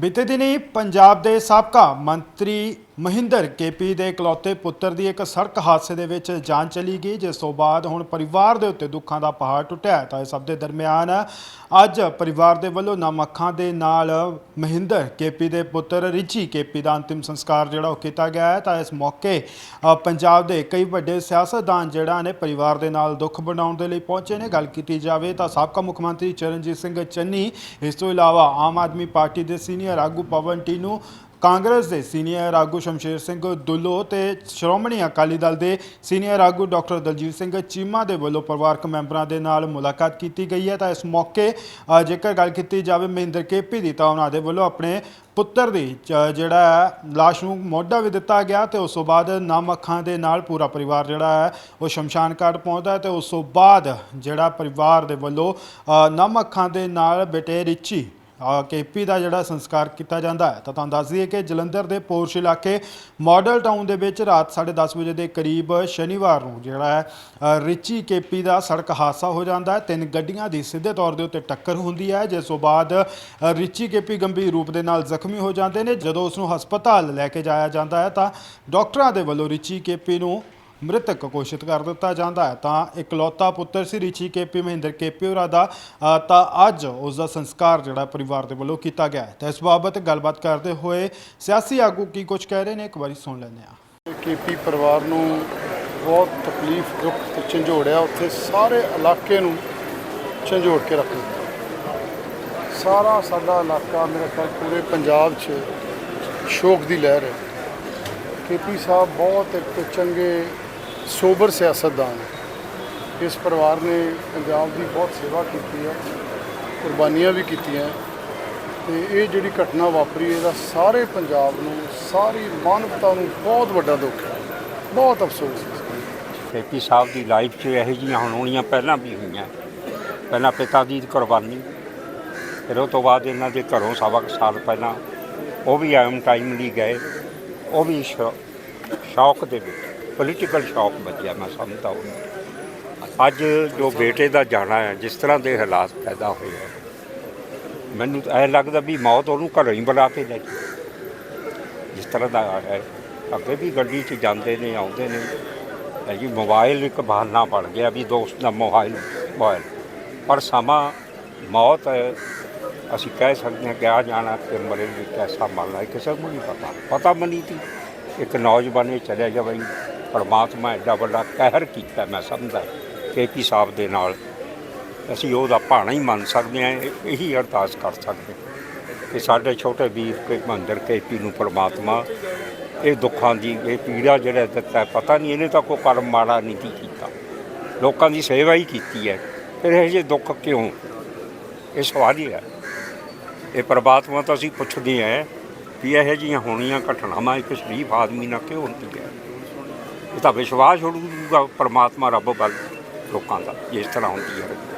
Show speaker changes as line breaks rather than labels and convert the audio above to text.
ਬੀਤੇ ਦਿਨੀ ਪੰਜਾਬ ਦੇ ਸਾਬਕਾ ਮੰਤਰੀ ਮਹਿੰਦਰ ਕੇਪੀ ਦੇ ਇਕਲੌਤੇ ਪੁੱਤਰ ਦੀ ਇੱਕ ਸੜਕ ਹਾਦਸੇ ਦੇ ਵਿੱਚ ਜਾਨ ਚਲੀ ਗਈ, ਜਿਸ ਤੋਂ ਬਾਅਦ ਹੁਣ ਪਰਿਵਾਰ ਦੇ ਉੱਤੇ ਦੁੱਖਾਂ ਦਾ ਪਹਾੜ ਟੁੱਟਿਆ ਹੈ। ਤਾਂ ਇਸ ਸਭ ਦੇ ਦਰਮਿਆਨ ਅੱਜ ਪਰਿਵਾਰ ਦੇ ਵੱਲੋਂ ਨਮ ਅੱਖਾਂ ਦੇ ਨਾਲ ਮਹਿੰਦਰ ਕੇਪੀ ਦੇ ਪੁੱਤਰ ਰਿਚੀ ਕੇਪੀ ਦਾ ਅੰਤਿਮ ਸੰਸਕਾਰ ਜਿਹੜਾ ਉਹ ਕੀਤਾ ਗਿਆ ਹੈ ਤਾਂ ਇਸ ਮੌਕੇ ਪੰਜਾਬ ਦੇ ਕਈ ਵੱਡੇ ਸਿਆਸਤਦਾਨ ਜਿਹੜਾ ਨੇ ਪਰਿਵਾਰ ਦੇ ਨਾਲ ਦੁੱਖ ਬਣਾਉਣ ਦੇ ਲਈ ਪਹੁੰਚੇ ਨੇ ਗੱਲ ਕੀਤੀ ਜਾਵੇ ਤਾਂ ਸਾਬਕਾ ਮੁੱਖ ਮੰਤਰੀ ਚਰਨਜੀਤ ਸਿੰਘ ਚੰਨੀ, ਇਸ ਤੋਂ ਇਲਾਵਾ ਆਮ ਆਦਮੀ ਪਾਰਟੀ ਦੇ ਸੀਨੀਅਰ ਆਗੂ ਪਵਨ ਟੀਨੂ ਕਾਂਗਰਸ ਦੇ ਸੀਨੀਅਰ ਆਗੂ ਸ਼ਮਸ਼ੇਰ ਸਿੰਘ ਦੁੱਲੋ ਤੇ ਸ਼੍ਰੋਮਣੀ ਅਕਾਲੀ ਦਲ ਦੇ ਸੀਨੀਅਰ ਆਗੂ ਡਾਕਟਰ ਦਲਜੀਤ ਸਿੰਘ ਚੀਮਾ ਦੇ ਵੱਲੋਂ ਪਰਿਵਾਰਕ ਮੈਂਬਰਾਂ ਦੇ ਨਾਲ ਮੁਲਾਕਾਤ ਕੀਤੀ ਗਈ ਹੈ। ਤਾਂ ਇਸ ਮੌਕੇ ਜੇਕਰ ਗੱਲ ਕੀਤੀ ਜਾਵੇ ਮਹਿੰਦਰ ਕੇਪੀ ਦੀ, ਤਾਂ ਉਹਨਾਂ ਦੇ ਵੱਲੋਂ ਆਪਣੇ ਪੁੱਤਰ ਦੀ, ਚ- ਜਿਹੜਾ ਹੈ, ਲਾਸ਼ ਨੂੰ ਮੋਢਾ ਵੀ ਦਿੱਤਾ ਗਿਆ ਤੇ ਉਸ ਤੋਂ ਬਾਅਦ ਨਮ ਅੱਖਾਂ ਦੇ ਨਾਲ ਪੂਰਾ ਪਰਿਵਾਰ ਜਿਹੜਾ ਹੈ, ਉਹ ਸ਼ਮਸ਼ਾਨ ਘਾਟ ਪਹੁੰਚਦਾ ਹੈ ਤੇ ਉਸ ਤੋਂ ਬਾਅਦ ਜਿਹੜਾ ਪਰਿਵਾਰ ਦੇ ਵੱਲੋਂ ਨਮ ਅੱਖਾਂ ਦੇ ਨਾਲ ਬੇਟੇ ਰਿਚੀ ਕੇਪੀ ਦਾ ਜਿਹੜਾ ਸੰਸਕਾਰ ਕੀਤਾ ਜਾਂਦਾ ਹੈ, ਤਾਂ ਤੁਹਾਨੂੰ ਦੱਸ ਦਈਏ ਕਿ ਜਲੰਧਰ ਦੇ ਪੋਰਸ਼ ਇਲਾਕੇ ਮਾਡਲ ਟਾਊਨ ਦੇ ਵਿੱਚ ਰਾਤ 10:30 ਵਜੇ ਦੇ ਕਰੀਬ ਸ਼ਨੀਵਾਰ ਨੂੰ ਜਿਹੜਾ ਹੈ ਰਿਚੀ ਕੇਪੀ ਦਾ ਸੜਕ ਹਾਦਸਾ ਹੋ ਜਾਂਦਾ ਹੈ। ਤਿੰਨ ਗੱਡੀਆਂ ਦੀ ਸਿੱਧੇ ਤੌਰ ਦੇ ਉੱਤੇ ਟੱਕਰ ਹੁੰਦੀ ਹੈ, ਜਿਸ ਤੋਂ ਬਾਅਦ ਰਿਚੀ ਕੇਪੀ ਗੰਭੀਰ ਰੂਪ ਦੇ ਨਾਲ ਜ਼ਖਮੀ ਹੋ ਜਾਂਦੇ ਨੇ। ਜਦੋਂ ਉਸ ਨੂੰ ਹਸਪਤਾਲ ਲੈ ਕੇ ਜਾਇਆ ਜਾਂਦਾ ਹੈ, ਤਾਂ ਡਾਕਟਰਾਂ ਦੇ ਵੱਲੋਂ ਰਿਚੀ ਕੇਪੀ ਨੂੰ ਮ੍ਰਿਤਕ ਘੋਸ਼ਿਤ ਕਰ ਦਿੱਤਾ ਜਾਂਦਾ ਹੈ। ਤਾਂ ਇਕਲੌਤਾ ਪੁੱਤਰ ਸੀ ਰਿਚੀ ਕੇਪੀ ਮਹਿੰਦਰ ਕੇਪੀ ਹੋਰਾਂ ਦਾ ਅ, ਤਾਂ ਅੱਜ ਉਸ ਦਾ ਸੰਸਕਾਰ ਜਿਹੜਾ ਪਰਿਵਾਰ ਦੇ ਵੱਲੋਂ ਕੀਤਾ ਗਿਆ ਹੈ। ਤਾਂ ਇਸ ਬਾਬਤ ਗੱਲਬਾਤ ਕਰਦੇ ਹੋਏ ਸਿਆਸੀ ਆਗੂ ਕੀ ਕੁਝ ਕਹਿ ਰਹੇ ਨੇ ਇੱਕ ਵਾਰੀ ਸੁਣ ਲੈਂਦੇ ਹਾਂ।
ਕੇਪੀ ਪਰਿਵਾਰ ਨੂੰ ਬਹੁਤ ਤਕਲੀਫ ਦੁੱਖ ਤੇ ਝੰਜੋੜਿਆ। ਉੱਥੇ ਸਾਰੇ ਇਲਾਕੇ ਨੂੰ ਝੰਜੋੜ ਕੇ ਰੱਖ ਦਿੱਤਾ। ਸਾਰਾ ਸਾਡਾ ਇਲਾਕਾ ਮੇਰਾ ਖਿਆਲ ਪੂਰੇ ਪੰਜਾਬ 'ਚ ਸ਼ੋਕ ਦੀ ਲਹਿਰ ਹੈ। ਕੇਪੀ ਸਾਹਿਬ ਬਹੁਤ ਇੱਕ ਚੰਗੇ ਸੋਬਰ ਸਿਆਸਤਦਾਨ। ਇਸ ਪਰਿਵਾਰ ਨੇ ਪੰਜਾਬ ਦੀ ਬਹੁਤ ਸੇਵਾ ਕੀਤੀ ਹੈ, ਕੁਰਬਾਨੀਆਂ ਵੀ ਕੀਤੀਆਂ ਤੇ ਇਹ ਜਿਹੜੀ ਘਟਨਾ ਵਾਪਰੀ, ਇਹਦਾ ਸਾਰੇ ਪੰਜਾਬ ਨੂੰ, ਸਾਰੀ ਮਾਨਵਤਾ ਨੂੰ ਬਹੁਤ ਵੱਡਾ ਦੁੱਖ ਹੈ। ਬਹੁਤ ਅਫਸੋਸ ਹੈ ਇਸ
ਸਾਹਿਬ ਦੀ ਲਾਈਫ 'ਚ ਇਹੋ ਜਿਹੀਆਂ ਹੋਣੀਆਂ ਪਹਿਲਾਂ ਵੀ ਹੋਈਆਂ। ਪਹਿਲਾਂ ਪਿਤਾ ਦੀ ਕੁਰਬਾਨੀ, ਫਿਰ ਉਹ ਤੋਂ ਬਾਅਦ ਇਹਨਾਂ ਦੇ ਘਰੋਂ ਸਵਾ ਕੁ ਸਾਲ ਪਹਿਲਾਂ ਉਹ ਵੀ ਆਮ ਟਾਈਮ ਲਈ ਗਏ। ਉਹ ਵੀ ਸ਼ੌ- ਸ਼ੌਕ ਦੇ ਵਿੱਚ। ਪੋਲੀਟੀਕਲ ਸ਼ੌਕ ਬਚਿਆ ਮੈਂ ਸਮਝਦਾ ਉਹ ਅੱਜ ਜੋ ਬੇਟੇ ਦਾ ਜਾਣਾ ਹੈ ਜਿਸ ਤਰ੍ਹਾਂ ਦੇ ਹਾਲਾਤ ਪੈਦਾ ਹੋਏ ਹੈ ਮੈਨੂੰ ਤਾਂ ਇਹ ਲੱਗਦਾ ਵੀ ਮੌਤ ਉਹਨੂੰ ਘਰੋਂ ਹੀ ਬੁਲਾ ਕੇ ਲੈ ਗਈ ਜਿਸ ਤਰ੍ਹਾਂ ਦਾ ਹੈ ਅੱਗੇ ਵੀ ਗੱਡੀ 'ਚ ਜਾਂਦੇ ਨੇ ਆਉਂਦੇ ਨੇ। ਹੈ ਜੀ ਮੋਬਾਈਲ ਇੱਕ ਬਹਾਨਾ ਬਣ ਗਿਆ ਵੀ ਦੋਸਤ ਦਾ ਮੋਬਾਈਲ ਮੋਬਾਈਲ ਪਰ ਸਮਾਂ ਮੌਤ ਹੈ, ਅਸੀਂ ਕਹਿ ਸਕਦੇ ਹਾਂ ਕਿ ਆ ਜਾਣਾ ਕਿ ਮਰੇ ਵੀ ਕੈਸਾ ਮਰਨਾ ਕਿਸੇ ਨੂੰ ਨਹੀਂ ਪਤਾ। ਪਤਾ ਬਣੀ ਤੀ ਇੱਕ ਨੌਜਵਾਨ ਇਹ ਚਲਿਆ ਗਿਆ ਬਈ ਪਰਮਾਤਮਾ ਐਡਾ ਵੱਡਾ ਕਹਿਰ ਕੀਤਾ, ਮੈਂ ਸਮਝਦਾ ਕੇਪੀ ਸਾਹਿਬ ਦੇ ਨਾਲ ਅਸੀਂ ਉਹਦਾ ਭਾਣਾ ਹੀ ਮੰਨ ਸਕਦੇ ਹਾਂ, ਇਹੀ ਅਰਦਾਸ ਕਰ ਸਕਦੇ ਹਾਂ ਕਿ ਸਾਡੇ ਛੋਟੇ ਵੀਰ ਕੇ ਮਹਿੰਦਰ ਕੇਪੀ ਨੂੰ ਪਰਮਾਤਮਾ, ਇਹ ਦੁੱਖਾਂ ਦੀ, ਇਹ ਪੀੜਾ ਜਿਹੜਾ ਦਿੱਤਾ, ਪਤਾ ਨਹੀਂ ਇਹਨੇ ਤਾਂ ਕੋਈ ਕਰਮ ਮਾੜਾ ਨਹੀਂ ਸੀ ਕੀਤਾ। ਲੋਕਾਂ ਦੀ ਸੇਵਾ ਹੀ ਕੀਤੀ ਹੈ। ਫਿਰ ਇਹ ਜਿਹੇ ਦੁੱਖ ਕਿਉਂ? ਇਹ ਸਵਾਲ ਹੀ ਹੈ। ਇਹ ਪਰਮਾਤਮਾ ਤਾਂ ਅਸੀਂ ਪੁੱਛਦੇ ਹਾਂ ਵੀ ਇਹੋ ਜਿਹੀਆਂ ਹੋਣੀਆਂ ਘਟਨਾਵਾਂ ਇੱਕ ਸ਼ਰੀਫ ਆਦਮੀ ਨਾਲ ਕਿਉਂ ਹੁੰਦੀ ਹੈ ਇਹ ਤਾਂ ਵਿਸ਼ਵਾਸ ਉਡੂਗਾ ਪਰਮਾਤਮਾ ਰੱਬ ਵੱਲ ਲੋਕਾਂ ਦਾ ਇਸ ਤਰ੍ਹਾਂ ਹੁੰਦੀ ਹੈ